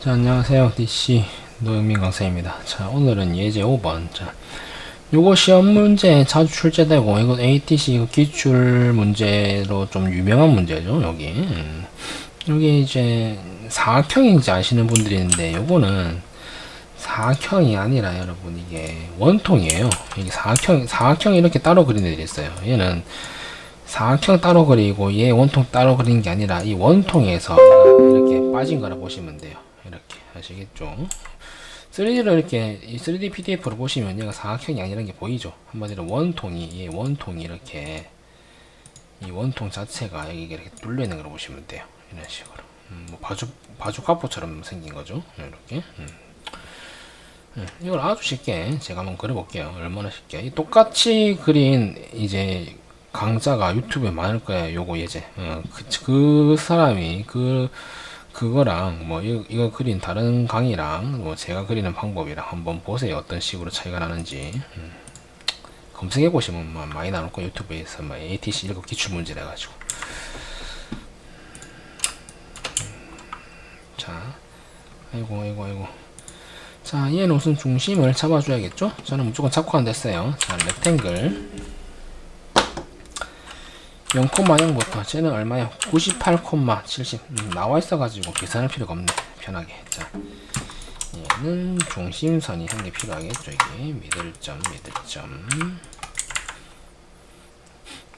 자, 안녕하세요. DC 노영민 강사입니다. 자, 오늘은 예제 5번. 자, 요거 시험 문제 자주 출제되고, 이거 ATC 이거 기출 문제로 좀 유명한 문제죠, 여기. 음. 여기 이제 사각형인지 아시는 분들이 있는데, 요거는 사각형이 아니라 여러분, 이게 원통이에요. 이게 사각형, 사각형 이렇게 따로 그린 애들이 있어요. 얘는 사각형 따로 그리고 얘 원통 따로 그린 게 아니라 이 원통에서 이렇게 빠진 거라 보시면 돼요. 이렇게 아시겠죠? 3D로 이렇게 이 3D PDF로 보시면 얘가 사각형이 아니라는 게 보이죠? 한마디로 원통이 얘 원통이 이렇게 이 원통 자체가 여기 이렇게 뚫려 있는 걸 보시면 돼요. 이런 식으로 음, 뭐 바둑 바둑 가포처럼 생긴 거죠. 이렇게. 음. 네, 이걸 아주 쉽게 제가 한번 그려볼게요. 얼마나 쉽게. 이 똑같이 그린 이제 강자가 유튜브에 많을 거예요. 요거 예제. 어, 그, 그 사람이 그 그거랑 뭐 이거, 이거 그린 다른 강의랑 뭐 제가 그리는 방법이랑 한번 보세요. 어떤 식으로 차이가 나는지. 음. 검색해 보시면 뭐 많이 나올 거예요. 유튜브에서 뭐 ATC 1급 기출 문제래 가지고. 자, 아이고 아이고 아이고. 자, 얘는 우선 중심을 잡아줘야겠죠? 저는 무조건 잡고 안 됐어요. 자, 렉탱글. 0,0 부터 쟤는 얼마야? 98,70 음, 나와 있어가지고 계산할 필요가 없네. 편하게 자. 얘는 중심선이 한 개 필요하겠죠 이게. 미들점 미들점.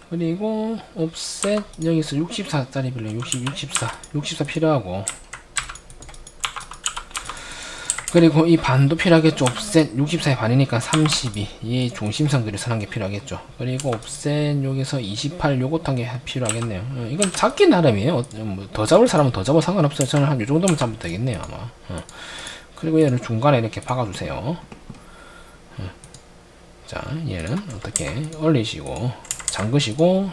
그리고 옵셋 여기서 64짜리 빌려. 60 64 64 필요하고 그리고 이 반도 필요하겠죠. 옵셋 64의 반이니까 32. 이 중심선 그리선 한 게 필요하겠죠. 그리고 옵셋 여기서 28 요것 한게 필요하겠네요. 어, 이건 작기 나름이에요. 어, 뭐더 잡을 사람은 더 잡아 상관없어요. 저는 한 요 정도면 잡으면 되겠네요, 아마. 어. 그리고 얘를 중간에 이렇게 박아주세요. 어. 자, 얘는 어떻게 올리시고 잠그시고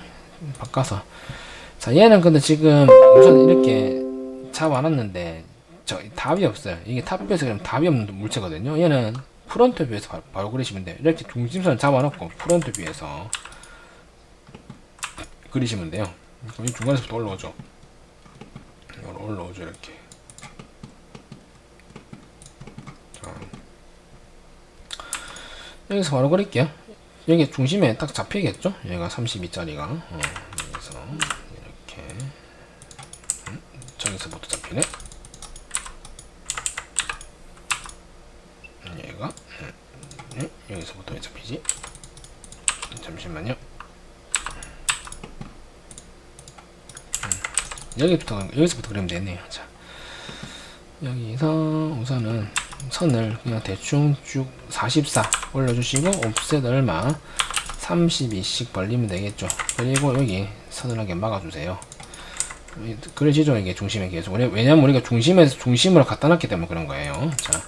바꿔서. 자, 얘는 근데 지금 우선 이렇게 잡아놨는데 저 답이 없어요. 이게 탑뷰에서 그러면 답이 없는 물체거든요. 얘는 프론트 뷰에서 바로, 그리시면 돼요. 이렇게 중심선을 잡아놓고 프론트 뷰에서 그리시면 돼요. 그럼 이 중간에서부터 올라오죠. 이걸 올라오죠 이렇게. 자. 여기서 바로 그릴게요. 여기 중심에 딱 잡히겠죠? 얘가 32짜리가 어, 여기서 이렇게 음, 저기서부터 잡히네. 얘가 네, 여기서부터 왜 잡히지? 잠시만요. 음, 여기부터 여기서부터 그리면 되네요. 자, 여기서 우선은 선을 그냥 대충 쭉 44 올려주시고 옵셋 얼마 32씩 벌리면 되겠죠. 그리고 여기 서늘하게 막아주세요. 그려지죠 이게 중심에 계속 왜냐면 우리가 중심에서 중심으로 갖다 놨기 때문에 그런 거예요. 자.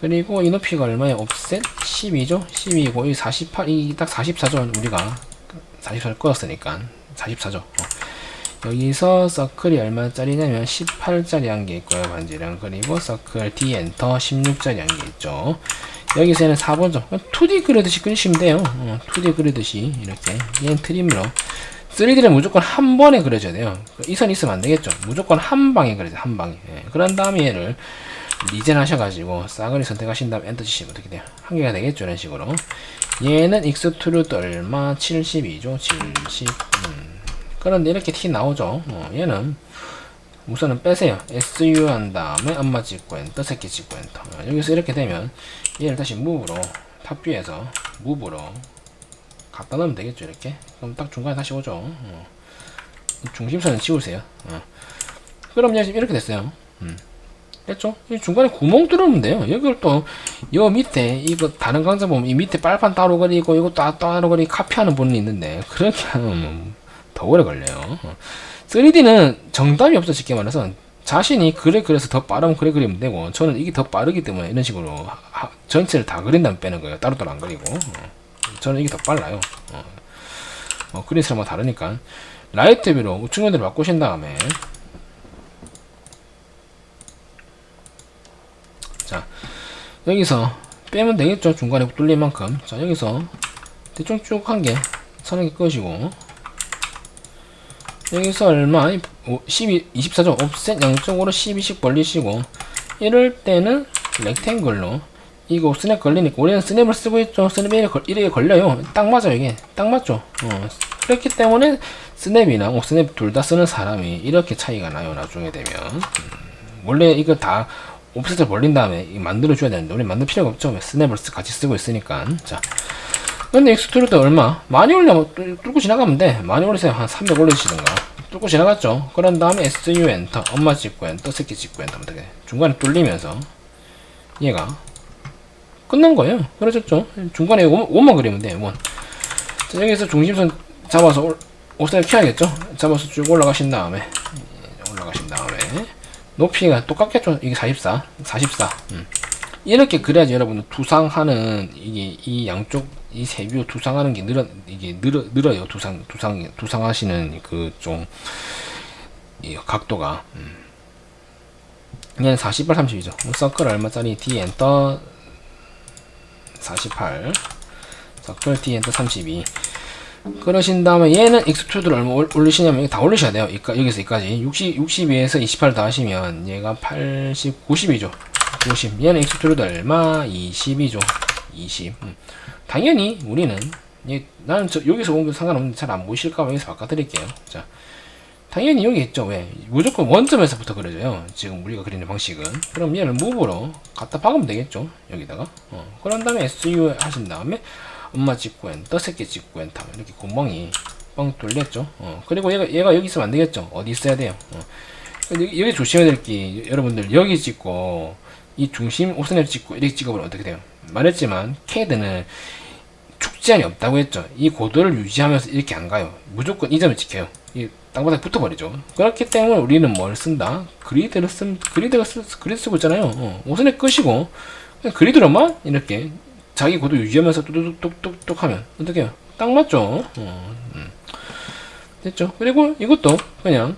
그리고 이 높이가 얼마예요? 옵셋 12죠? 12이고 이 48, 이 딱 44죠? 우리가 44를 꺼었으니까 44죠. 어. 여기서 서클이 얼마짜리냐면 18짜리 한 개 있고요, 반지랑. 그리고 서클 D 엔터 16짜리 한 개 있죠. 여기서는 4번죠. 2D 그리듯이 그리시면 돼요. 어, 2D 그리듯이 이렇게. 얘는 트림으로. 3D를 무조건 한 번에 그려줘야 돼요. 이 선 있으면 안 되겠죠. 무조건 한 방에 그려야 돼, 한 방에. 예. 그런 다음에 얘를 리젠 하셔가지고 싸그리 선택하신 다음 엔터 치시면 어떻게 돼요? 한 개가 되겠죠 이런 식으로 얘는 익스트루드 얼마 72죠 70 음. 그런데 이렇게 티 나오죠 어, 얘는 우선은 빼세요 SU 한 다음에 엄마 찍고 엔터 새끼 찍고 엔터 어, 여기서 이렇게 되면 얘를 다시 무브로 탑뷰에서 무브로 갖다 넣으면 되겠죠 이렇게 그럼 딱 중간에 다시 오죠 어. 중심선을 지우세요 어. 그럼 얘 이렇게 됐어요 음. 됐죠? 중간에 구멍 뚫으면 돼요. 여기를 또, 요 밑에, 이거, 다른 강좌 보면 이 밑에 빨판 따로 그리고, 이거 따, 따로 그리 카피하는 분이 있는데, 그렇게 하면 더 오래 걸려요. 3D는 정답이 없어, 쉽게 말해서. 자신이 그래 그래서 더 빠르면 그래 그리면 되고, 저는 이게 더 빠르기 때문에 이런 식으로 하, 전체를 다 그린 다음에 빼는 거예요. 따로따로 안 그리고. 저는 이게 더 빨라요. 어. 뭐, 그린 사람마다 다르니까. 라이트 뷰로 우측 모델을 바꾸신 다음에, 자 여기서 빼면 되겠죠 중간에 뚫린 만큼 자 여기서 대충 쭉 한개 선하게 끄시고 여기서 얼마? 12, 24죠. 옵셋 양쪽으로 12씩 벌리시고 이럴 때는 렉탱글로 이거 스냅 걸리니까 우리는 스냅을 쓰고 있죠. 스냅이 이렇게, 걸려요. 딱 맞아 이게. 딱 맞죠. 어. 그렇기 때문에 스냅이나 옵스냅 둘 다 쓰는 사람이 이렇게 차이가 나요. 나중에 되면. 음. 원래 이거 다 옵셋을 벌린 다음에 이 만들어 줘야 되는데 우리 만들 필요가 없죠. 왜 스냅을 쓰- 같이 쓰고 있으니까. 자. 근데 익스트루드 얼마? 많이 올려면 뚫- 뚫고 지나가면 돼. 많이 올리세요. 한 300 올리시든가. 뚫고 지나갔죠. 그런 다음에 SU 엔터, 엄마 찍고 엔터, 새끼 찍고 엔터 하면 되게 중간에 뚫리면서 얘가 끝난 거예요. 그러셨죠? 중간에 원, 원만 그리면 돼. 원. 자, 여기서 중심선 잡아서 올, 옷을 켜야겠죠? 잡아서 쭉 올라가신 다음에 예, 올라가신 다음에 높이가 똑같겠죠? 이게 44, 44. 음. 이렇게 그래야지 여러분들 두상하는 이게 이 양쪽 이 세뷰 두상하는 게 늘어 이게 늘어 늘어요 두상 두상 두상하시는 그좀 이 각도가 음. 얘는 48, 30이죠. 서클 얼마짜리 D 엔터 48 서클 D 엔터 32 그러신 다음에 얘는 익스트루드를 얼마 올- 올리시냐면 다 올리셔야 돼요. 이까, 여기서 여기까지 60, 62에서 28 더하시면 얘가 80, 90이죠. 90. 얘는 익스트루드 얼마? 20이죠. 20. 음. 당연히 우리는 얘, 나는 저, 여기서 온게 상관없는데 잘 안 보이실까봐 여기서 바꿔드릴게요. 자, 당연히 여기 있죠. 왜? 무조건 원점에서부터 그려져요. 지금 우리가 그리는 방식은. 그럼 얘를 무브로 갖다 박으면 되겠죠. 여기다가. 어. 그런 다음에 SU 하신 다음에 엄마 찍고 엔터, 새끼 찍고 엔터 이렇게 구멍이 뻥 뚫렸죠. 어. 그리고 얘가 얘가 여기 있으면 안 되겠죠. 어디 있어야 돼요. 어. 여기, 여기 조심해야 될 게 여러분들 여기 찍고 이 중심 오스냅 찍고 이렇게 찍어보면 어떻게 돼요? 말했지만 캐드는 축제안이 없다고 했죠. 이 고도를 유지하면서 이렇게 안 가요. 무조건 이 점을 지켜요. 이 땅바닥에 붙어버리죠. 그렇기 때문에 우리는 뭘 쓴다? 그리드를 쓴, 그리드가 쓰, 그리드 쓰고 있잖아요. 어, 오선에 끄시고, 그리드로만 이렇게 자기 고도 유지하면서 뚝뚝뚝뚝뚝 하면 어떻게 해요? 딱 맞죠? 어, 음. 됐죠? 그리고 이것도 그냥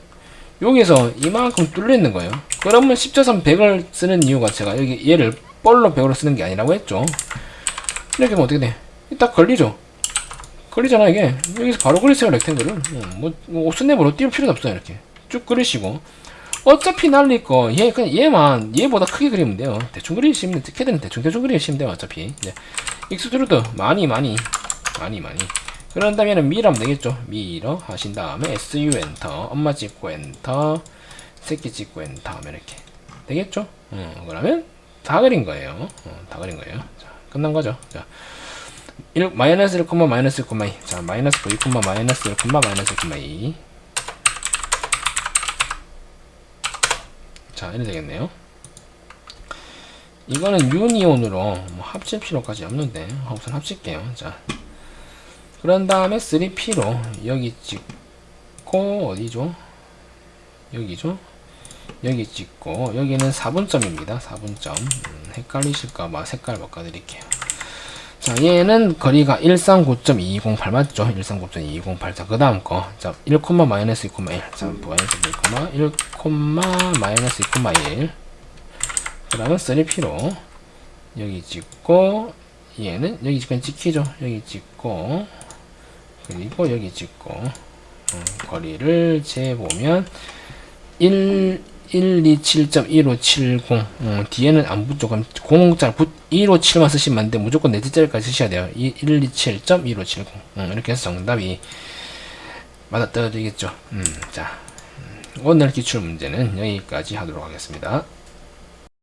여기서 이만큼 뚫려 있는 거예요. 그러면 십자선 100을 쓰는 이유가 제가 여기 얘를 볼로 100으로 쓰는 게 아니라고 했죠. 이렇게 하면 어떻게 돼? 딱 걸리죠? 걸리잖아 이게 여기서 바로 그리세요 렉탱글을 어, 뭐, 뭐 옷스냅으로 띄울 필요도 없어요 이렇게 쭉 그리시고 어차피 날릴 거 얘 그냥 얘만 얘보다 크게 그리면 돼요 대충 그리시면 돼 캐드는 대충 대충 그리시면 돼요 어차피 네. 익스트루드 많이 많이 많이 많이 그런 다음에는 미라면 되겠죠 미러 하신 다음에 SU 엔터 엄마 찍고 엔터 새끼 찍고 엔터 하면 이렇게 되겠죠 어, 그러면 다 그린 거예요 어, 다 그린 거예요 자 끝난 거죠 자 1, 마이너스 1, 마이너스 1, 2. 자, 마이너스 2, 마이너스 1, 마이너스 1, 2. 자, 이래 되겠네요. 이거는 유니온으로 뭐 합칠 필요까지 없는데 우선 합칠게요. 자, 그런 다음에 3P로 여기 찍고 어디죠? 여기죠? 여기 찍고 여기는 4분점입니다. 4분점. 음, 헷갈리실까봐 색깔 바꿔드릴게요. 자, 얘는 거리가 139.228 맞죠? 139.228. 자, 그 다음 거. 자, 1, 마이너스 2,1. 자, 마이너스 1, 1, 마이너스 2,1. 그 다음은 3P로 여기 찍고, 얘는 여기 그냥 찍히죠? 여기 찍고, 그리고 여기 찍고, 음, 거리를 재보면, 1, 127.1570 음, 뒤에는 안 붙죠 그럼 0자 157만 쓰시면 안돼. 무조건 4자리까지 쓰셔야 돼요. 127.1570 음, 이렇게 해서 정답이 맞아 떠지겠죠. 음, 자 음, 오늘 기출 문제는 여기까지 하도록 하겠습니다